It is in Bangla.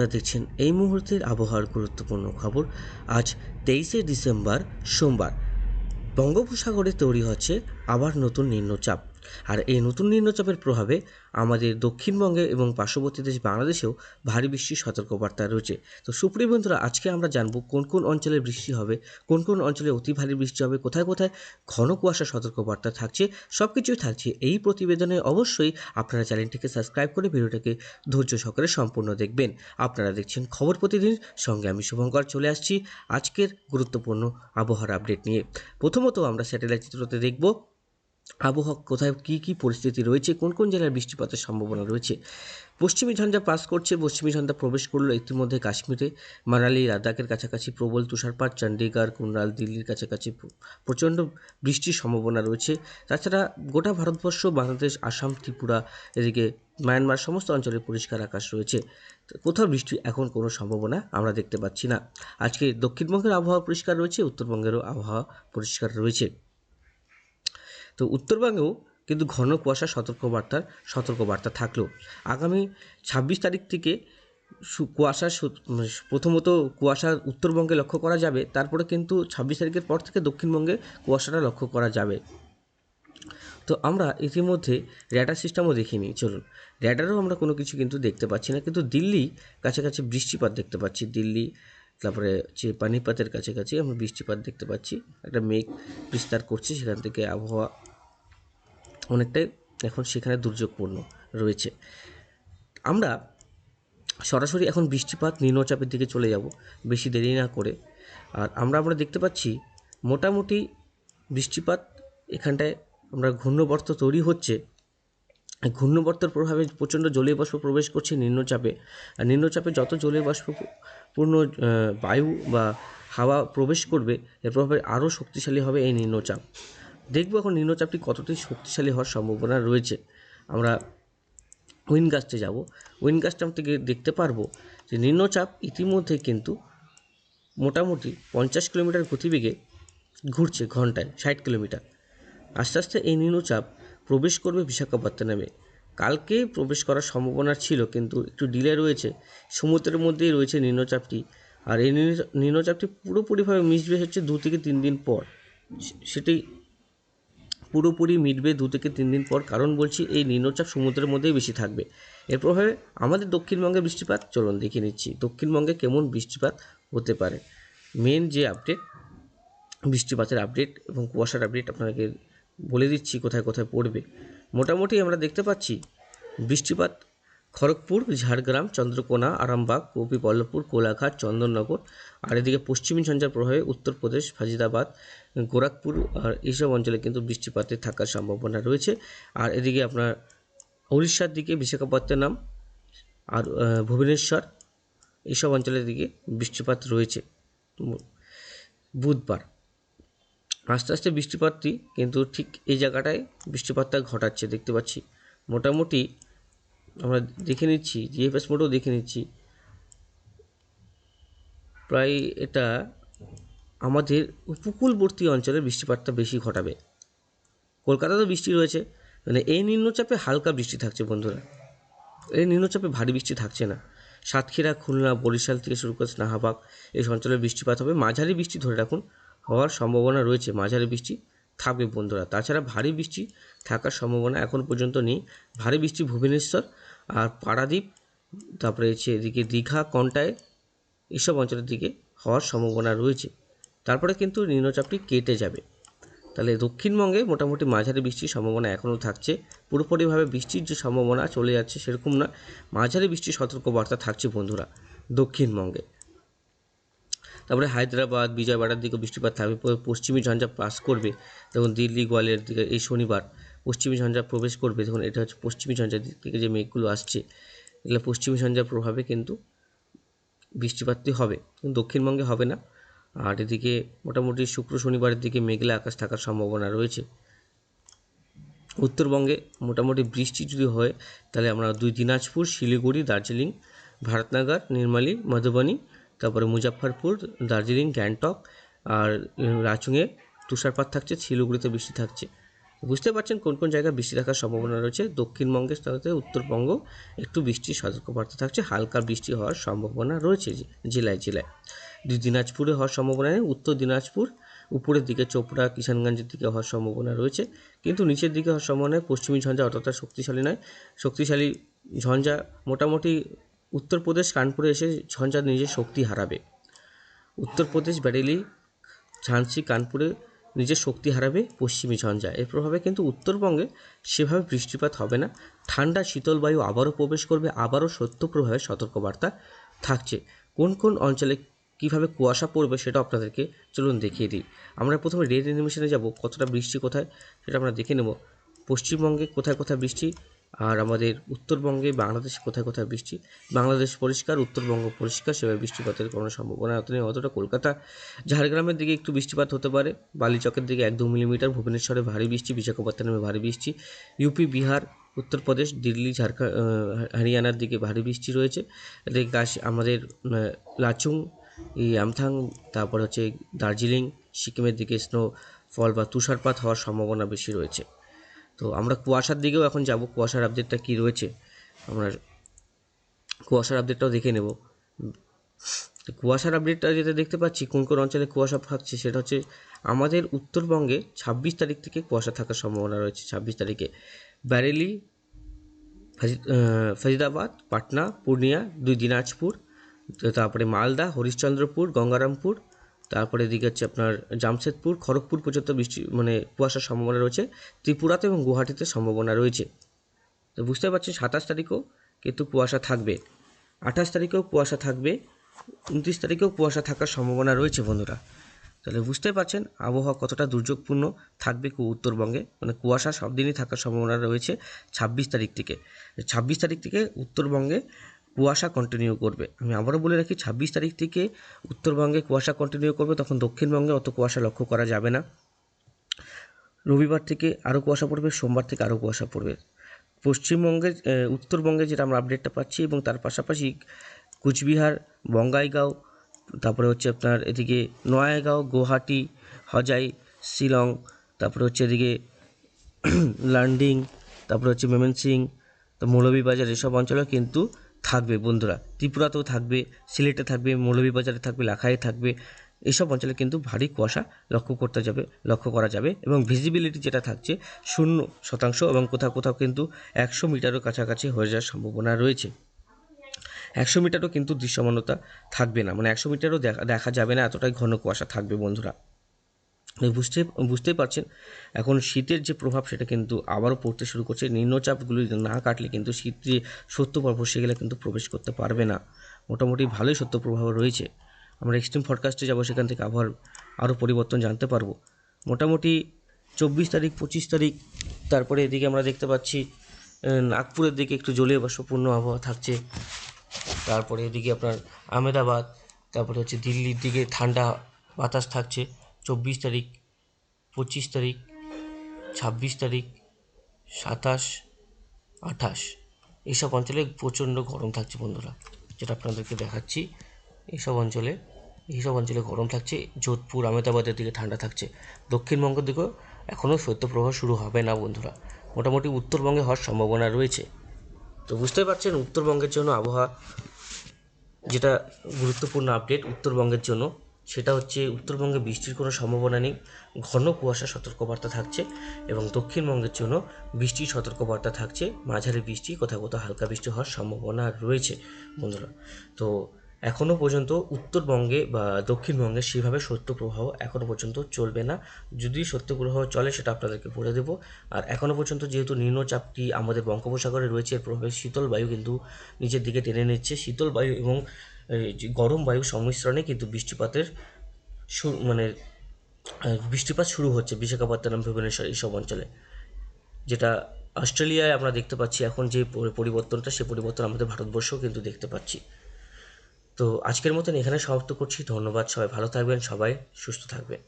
আপনারা দেখছেন এই মুহূর্তের আবহাওয়ার গুরুত্বপূর্ণ খবর। আজ তেইশে ডিসেম্বর সোমবার। বঙ্গোপসাগরে তৈরি হচ্ছে আবার নতুন নিম্নচাপ। আর এই নতুন নিম্নচাপের প্রভাবে আমাদের দক্ষিণবঙ্গে এবং পার্শ্ববর্তী দেশ বাংলাদেশেও ভারী বৃষ্টির সতর্কবার্তা রয়েছে। তো সুপ্রিয় বন্ধুরা, আজকে আমরা জানব কোন কোন অঞ্চলে বৃষ্টি হবে, কোন কোন অঞ্চলে অতি ভারী বৃষ্টি হবে, কোথায় কোথায় ঘন কুয়াশা সতর্কবার্তা থাকছে সব কিছুই থাকছে এই প্রতিবেদনে। অবশ্যই আপনারা চ্যানেলটিকে সাবস্ক্রাইব করে ভিডিওটাকে ধৈর্য সহকারে সম্পূর্ণ দেখবেন। আপনারা দেখছেন খবর প্রতিদিন, সঙ্গে আমি শুভঙ্কর চলে আসছি আজকের গুরুত্বপূর্ণ আবহাওয়ার আপডেট নিয়ে। প্রথমত আমরা স্যাটেলাইট চিত্রতে দেখব আবহাওয়া কোথায়, কী কী পরিস্থিতি রয়েছে, কোন কোন জেলায় বৃষ্টিপাতের সম্ভাবনা রয়েছে? পশ্চিমী ঝঞ্ঝা পাস করছে, পশ্চিমী ঝঞ্ঝা প্রবেশ করল ইতিমধ্যে কাশ্মীরে। মানালি, লাদাখের কাছাকাছি প্রবল তুষারপাত চণ্ডীগড় কুন্ডাল দিল্লির কাছাকাছি প্রচণ্ড বৃষ্টির সম্ভাবনা রয়েছে। তাছাড়া গোটা ভারতবর্ষ, বাংলাদেশ, আসাম, ত্রিপুরা, এদিকে মায়ানমার সমস্ত অঞ্চলে পরিষ্কার আকাশ রয়েছে। কোথাও বৃষ্টি এখন কোনো সম্ভাবনা আমরা দেখতে পাচ্ছি না। আজকে দক্ষিণবঙ্গের আবহাওয়া পরিষ্কার রয়েছে, উত্তরবঙ্গেরও আবহাওয়া পরিষ্কার রয়েছে। তো উত্তরবঙ্গেও কিন্তু ঘন কুয়াশা সতর্কবার্তার সতর্কবার্তা থাকল। আগামী ছাব্বিশ তারিখ থেকে কুয়াশা সু- প্রথমত কুয়াশা উত্তরবঙ্গে লক্ষ্য করা যাবে, তারপরে কিন্তু ছাব্বিশ তারিখের পর থেকে দক্ষিণবঙ্গে কুয়াশাটা লক্ষ্য করা যাবে। তো আমরা ইতিমধ্যে র্যাডার সিস্টেমও দেখিনি চলুন। র্যাডারও আমরা কোনো কিছু কিন্তু দেখতে পাচ্ছি না, কিন্তু দিল্লি কাছাকাছি বৃষ্টিপাত দেখতে পাচ্ছি। দিল্লি, তারপরে যে পানিপাতের কাছাকাছি আমরা বৃষ্টিপাত দেখতে পাচ্ছি। একটা মেঘ বিস্তার করছে, সেখান থেকে আবহাওয়া অনেকটাই এখন সেখানে দুর্যোগপূর্ণ রয়েছে। আমরা সরাসরি এখন বৃষ্টিপাত নিম্নচাপের দিকে চলে যাব, বেশি দেরি না করে। আর আমরা আমরা দেখতে পাচ্ছি মোটামুটি বৃষ্টিপাত এখানটায় আমরা ঘূর্ণবর্ত তৈরি হচ্ছে। ঘূর্ণবর্তর প্রভাবে প্রচণ্ড জলীয় বাষ্প প্রবেশ করছে নিম্নচাপে। আর নিম্নচাপে যত জলীয় বাষ্প পূর্ণ বায়ু বা হাওয়া প্রবেশ করবে, এর প্রভাবে আরও শক্তিশালী হবে এই নিম্নচাপ। দেখব এখন নিম্নচাপটি কতটি শক্তিশালী হওয়ার সম্ভাবনা রয়েছে। আমরা উইনগাস্টে যাব। উইনগাস্ট থেকে দেখতে পারব যে নিম্নচাপ ইতিমধ্যে কিন্তু মোটামুটি পঞ্চাশ কিলোমিটার গতিবেগে ঘুরছে ঘন্টায়, ষাট কিলোমিটার। আস্তে আস্তে এই নিম্নচাপ প্রবেশ করবে বিশাখাপত্তনমে কালকে প্রবেশ করার সম্ভাবনা ছিল কিন্তু একটু ডিলে রয়েছে। সমুদ্রের মধ্যেই রয়েছে নিম্নচাপটি আর এই নিম্ন- নিম্নচাপটি পুরোপুরিভাবে মিশবে হচ্ছে দু থেকে তিন দিন পর। সেটি পুরোপুরি মিটবে দু থেকে তিন দিন পর। কারণ বলছি, এই নিম্নচাপ সমুদ্রের মধ্যেই বেশি থাকবে। এর প্রভাবে আমাদের দক্ষিণবঙ্গে বৃষ্টিপাত, চলুন দেখে নিচ্ছি। দক্ষিণবঙ্গে কেমন বৃষ্টিপাত হতে পারে? মেন যে আপডেট বৃষ্টিপাতের আপডেট এবং কুয়াশার আপডেট আপনাকে বলে দিচ্ছি, কোথায় কোথায় পড়বে। মোটামুটি আমরা দেখতে পাচ্ছি, বৃষ্টিপাত খড়গপুর, ঝাড়গ্রাম, চন্দ্রকোনা, আরামবাগ গোপীবল্লভপুর কোলাঘাট, চন্দননগর আর এদিকে পশ্চিমী ঝঞ্ঝার প্রভাবে উত্তরপ্রদেশ ফাজিদাবাদ গোরখপুর আর এইসব অঞ্চলে কিন্তু বৃষ্টিপাতের থাকার সম্ভাবনা রয়েছে। আর এদিকে আপনার উড়িষ্যার দিকে বিশাখাপত্তনম আর ভুবনেশ্বর এইসব অঞ্চলের দিকে বৃষ্টিপাত রয়েছে। বুধবার আস্তে আস্তে বৃষ্টিপাতটি কিন্তু ঠিক এই জায়গাটায় বৃষ্টিপাতটা ঘটাচ্ছে, দেখতে পাচ্ছি। মোটামুটি আমরা দেখে নিচ্ছি জিএফএস মোডেও দেখে নিচ্ছি। প্রায় এটা আমাদের উপকূলবর্তী অঞ্চলে বৃষ্টিপাতটা বেশি ঘটাবে। কলকাতাতেও বৃষ্টি রয়েছে মানে এই নিম্নচাপে হালকা বৃষ্টি থাকছে বন্ধুরা। এই নিম্নচাপে ভারী বৃষ্টি থাকছে না। সাতক্ষীরা, খুলনা, বরিশাল থেকে শুরু করে স্নাহাবাগ, এই অঞ্চলে বৃষ্টিপাত হবে। মাঝারি বৃষ্টি ধরে রাখুন হওয়ার সম্ভাবনা রয়েছে, মাঝারি বৃষ্টি থাকবে বন্ধুরা। তাছাড়া ভারী বৃষ্টি থাকার সম্ভাবনা এখন পর্যন্ত নেই। ভারী বৃষ্টি ভুবনেশ্বর আর পাড়াদ্বীপ, তারপরে হচ্ছে এদিকে দীঘা কন্টায় এসব অঞ্চলের দিকে হওয়ার সম্ভাবনা রয়েছে। তারপরে কিন্তু নিম্নচাপটি কেটে যাবে। তাহলে দক্ষিণবঙ্গে মোটামুটি মাঝারি বৃষ্টির সম্ভাবনা এখনও থাকছে। পুরোপুরিভাবে বৃষ্টির যে সম্ভাবনা চলে যাচ্ছে সেরকম না মাঝারি বৃষ্টির সতর্কবার্তা থাকছে বন্ধুরা দক্ষিণবঙ্গে। তারপরে হায়দ্রাবাদ, বিজয়বাড়ার দিকে বৃষ্টিপাত থাকবে পশ্চিমী ঝঞ্ঝা পাস করবে। দেখুন দিল্লি গোয়ালিয়র দিকে এই শনিবার পশ্চিমী ঝঞ্ঝা প্রবেশ করবে। দেখুন এটা হচ্ছে পশ্চিমী ঝঞ্ঝার দিক থেকে যে মেঘগুলো আসছে, এগুলো পশ্চিমী ঝঞ্ঝার প্রভাবে কিন্তু বৃষ্টিপাতটি হবে। দক্ষিণবঙ্গে হবে না। আর এদিকে মোটামুটি শুক্র শনিবারের দিকে মেঘলা আকাশ থাকার সম্ভাবনা রয়েছে। উত্তরবঙ্গে মোটামুটি বৃষ্টি যদি হয়, তাহলে আমরা দুই দিনাজপুর, শিলিগুড়ি, দার্জিলিং, ভারতনগর, নির্মালি, মধুবনী তারপরে মুজাফরপুর দার্জিলিং, গ্যাংটক আর রাচুংয়ে তুষারপাত থাকছে, শিলিগুড়িতে বৃষ্টি থাকছে। বুঝতে পারছেন কোন কোন জায়গায় বৃষ্টি থাকার সম্ভাবনা রয়েছে? দক্ষিণবঙ্গের সাথে উত্তরবঙ্গ, একটু বৃষ্টির সতর্কবার্তা থাকছে, হালকা বৃষ্টি হওয়ার সম্ভাবনা রয়েছে জেলায় জেলায়। দুই দিনাজপুরে হওয়ার সম্ভাবনা নেই, উত্তর দিনাজপুর, উপরের দিকে চোপড়া, কিষানগঞ্জের দিকে হওয়ার সম্ভাবনা রয়েছে, কিন্তু নিচের দিকে হওয়ার সম্ভাবনা। পশ্চিমী ঝঞ্ঝা অতটা শক্তিশালী নয়। শক্তিশালী ঝঞ্ঝা মোটামুটি উত্তরপ্রদেশ, কানপুরে এসে ঝঞ্ঝা নিজের শক্তি হারাবে। উত্তরপ্রদেশ, ব্যারেলি ঝাঁসি কানপুরে নিজের শক্তি হারাবে পশ্চিমী ঝঞ্ঝা। এর প্রভাবে কিন্তু উত্তরবঙ্গে সেভাবে বৃষ্টিপাত হবে না। ঠান্ডা, শীতল বায়ু আবারও প্রবেশ করবে, আবারও সত্য প্রভাবে সতর্কবার্তা থাকছে। কোন কোন অঞ্চলে কীভাবে কুয়াশা পড়বে সেটা আপনাদেরকে চলুন দেখিয়ে দিই। আমরা প্রথমে রেড অ্যানিমেশনে যাব, কতটা বৃষ্টি কোথায় সেটা আমরা দেখে নেব। পশ্চিমবঙ্গে কোথায় কোথায় বৃষ্টি আর আমাদের উত্তরবঙ্গে বাংলাদেশে কোথায় কোথায় বৃষ্টি? বাংলাদেশ পরিষ্কার, উত্তরবঙ্গ পরিষ্কার, সেভাবে বৃষ্টিপাতের কোনো সম্ভাবনা অত নেই। অতটা কলকাতা, ঝাড়গ্রামের দিকে একটু বৃষ্টিপাত হতে পারে। বালিচকের দিকে এক দু মিলিমিটার, ভুবনেশ্বরে ভারী বৃষ্টি, বিশাখাপত্তনমে ভারী বৃষ্টি। ইউপি বিহার, উত্তরপ্রদেশ, দিল্লি, ঝাড়খণ্ড হরিয়ানার দিকে ভারী বৃষ্টি রয়েছে। এদিকে গাছ আমাদের লাচুং আমথাং, তারপর হচ্ছে দার্জিলিং, সিকিমের দিকে স্নো ফল বা তুষারপাত হওয়ার সম্ভাবনা বেশি রয়েছে। তো আমরা কুয়াশার দিকেও এখন যাব। কুয়াশার আপডেটটা কী রয়েছে, আমরা কুয়াশার আপডেটটাও দেখে নেব। কুয়াশার আপডেটটা যেটা দেখতে পাচ্ছি, কোন কোন অঞ্চলে কুয়াশা থাকছে সেটা হচ্ছে আমাদের উত্তরবঙ্গে ছাব্বিশ তারিখ থেকে কুয়াশা থাকার সম্ভাবনা রয়েছে। ছাব্বিশ তারিখে ব্যারেলি ফরিদাবাদ পাটনা, পূর্ণিয়া, দুই দিনাজপুর, তারপরে মালদা, হরিশ্চন্দ্রপুর, গঙ্গারামপুর তারপরে এদিকে হচ্ছে আপনার জামশেদপুর, খড়গপুর পর্যন্ত বৃষ্টি মানে কুয়াশার সম্ভাবনা রয়েছে। ত্রিপুরাতে এবং গুয়াহাটিতে সম্ভাবনা রয়েছে। তো বুঝতে পারছেন, সাতাশ তারিখেও কিন্তু কুয়াশা থাকবে। আঠাশ তারিখেও কুয়াশা থাকবে। উনত্রিশ তারিখেও কুয়াশা থাকার সম্ভাবনা রয়েছে বন্ধুরা। তাহলে বুঝতে পারছেন, আবহাওয়া কতটা দুর্যোগপূর্ণ থাকবে উত্তরবঙ্গে। মানে কুয়াশা সব দিনই থাকার সম্ভাবনা রয়েছে ছাব্বিশ তারিখ থেকে। ছাব্বিশ তারিখ থেকে উত্তরবঙ্গে কুয়াশা কন্টিনিউ করবে। আমি আবারও বলে রাখি, ছাব্বিশ তারিখ থেকে উত্তরবঙ্গে কুয়াশা কন্টিনিউ করবে, তখন দক্ষিণবঙ্গে অত কুয়াশা লক্ষ্য করা যাবে না। রবিবার থেকে আরও কুয়াশা পড়বে, সোমবার থেকে আরও কুয়াশা পড়বে। পশ্চিমবঙ্গের উত্তরবঙ্গে যেটা আমরা আপডেটটা পাচ্ছি এবং তার পাশাপাশি কুচবিহার, বঙ্গাইগাঁও, তারপরে হচ্ছে আপনার এদিকে নয়াগাঁও, গুয়াহাটি, হজাই, শিলং, তারপরে হচ্ছে এদিকে লান্ডিং, তারপরে হচ্ছে মেমেনসিং তো মৌলভীবাজার এসব অঞ্চলেও কিন্তু থাকবে, বন্ধুরা। ত্রিপুরাতেও থাকবে, সিলেটে থাকবে, মৌলভীবাজারে থাকবে লাখায়ে থাকবে। এসব অঞ্চলে কিন্তু ভারী কুয়াশা লক্ষ্য করতে যাবে, লক্ষ্য করা যাবে এবং ভিজিবিলিটি যেটা থাকছে শূন্য শতাংশ এবং কোথাও কোথাও কিন্তু একশো মিটারের কাছাকাছি হয়ে যাওয়ার সম্ভাবনা রয়েছে। একশো মিটারও কিন্তু দৃশ্যমানতা থাকবে না। মানে একশো মিটারও দেখা দেখা যাবে না, এতটাই ঘন কুয়াশা থাকবে, বন্ধুরা। বুঝতে, বুঝতেই পারছেন। এখন শীতের যে প্রভাব, সেটা কিন্তু আবারও পড়তে শুরু করছে। নিম্নচাপগুলি না কাটলে কিন্তু শীত যে সত্য প্রভাব সেগুলো কিন্তু প্রবেশ করতে পারবে না। মোটামুটি ভালোই সত্য প্রভাব রয়েছে। আমরা এক্সট্রিম ফরকাস্টে যাব, সেখান থেকে আবহাওয়ার আরও পরিবর্তন জানতে পারব। মোটামুটি চব্বিশ তারিখ, পঁচিশ তারিখ, তারপরে এদিকে আমরা দেখতে পাচ্ছি নাগপুরের দিকে একটু জলীয় বাষ্পপূর্ণ আবহাওয়া থাকছে। তারপরে এদিকে আপনার আহমেদাবাদ, তারপরে হচ্ছে দিল্লির দিকে ঠান্ডা বাতাস থাকছে। চব্বিশ তারিখ, পঁচিশ তারিখ, ছাব্বিশ তারিখ, সাতাশ, আঠাশ। এইসব অঞ্চলে প্রচণ্ড গরম থাকছে বন্ধুরা, যেটা আপনাদেরকে দেখাচ্ছি। এইসব অঞ্চলে এইসব অঞ্চলে গরম থাকছে, যোধপুর, আহমেদাবাদের দিকে ঠান্ডা থাকছে। দক্ষিণবঙ্গের দিকেও এখনও শৈত্যপ্রবাহ শুরু হবে না বন্ধুরা, মোটামুটি উত্তরবঙ্গে হওয়ার সম্ভাবনা রয়েছে। তো বুঝতে পারছেন, উত্তরবঙ্গের জন্য আবহাওয়া যেটা গুরুত্বপূর্ণ আপডেট, উত্তরবঙ্গের জন্য সেটা হচ্ছে উত্তরবঙ্গে বৃষ্টির কোনো সম্ভাবনা নেই। ঘন কুয়াশা সতর্কবার্তা থাকছে এবং দক্ষিণবঙ্গের জন্য বৃষ্টির সতর্কবার্তা থাকছে। মাঝারি বৃষ্টি, কোথাও কোথাও হালকা বৃষ্টি হওয়ার সম্ভাবনা রয়েছে বন্ধুরা। তো এখনও পর্যন্ত উত্তরবঙ্গে বা দক্ষিণবঙ্গে সেভাবে সত্য প্রবাহ এখনও পর্যন্ত চলবে না। যদি সত্য প্রবাহ চলে, সেটা আপনাদেরকে বলে দেবো। আর এখনও পর্যন্ত যেহেতু নিম্নচাপটি আমাদের বঙ্গোপসাগরে রয়েছে, এর প্রভাবে শীতল বায়ু কিন্তু নিচের দিকে টেনে নিচ্ছে। শীতল বায়ু এবং গরম বায়ু সংমিশ্রণে কিন্তু বৃষ্টিপাতের শুরু মানে বৃষ্টিপাত শুরু হচ্ছে বিশাখাপত্তনম, ভুবনেশ্বর এইসব অঞ্চলে। যেটা অস্ট্রেলিয়ায় আমরা দেখতে পাচ্ছি এখন যে পরিবর্তনটা, সে পরিবর্তন আমাদের ভারতবর্ষেও কিন্তু দেখতে পাচ্ছি। তো আজকের মতন এখানে সমাপ্ত করছি। ধন্যবাদ সবাই। ভালো থাকবেন সবাই। সুস্থ থাকবেন।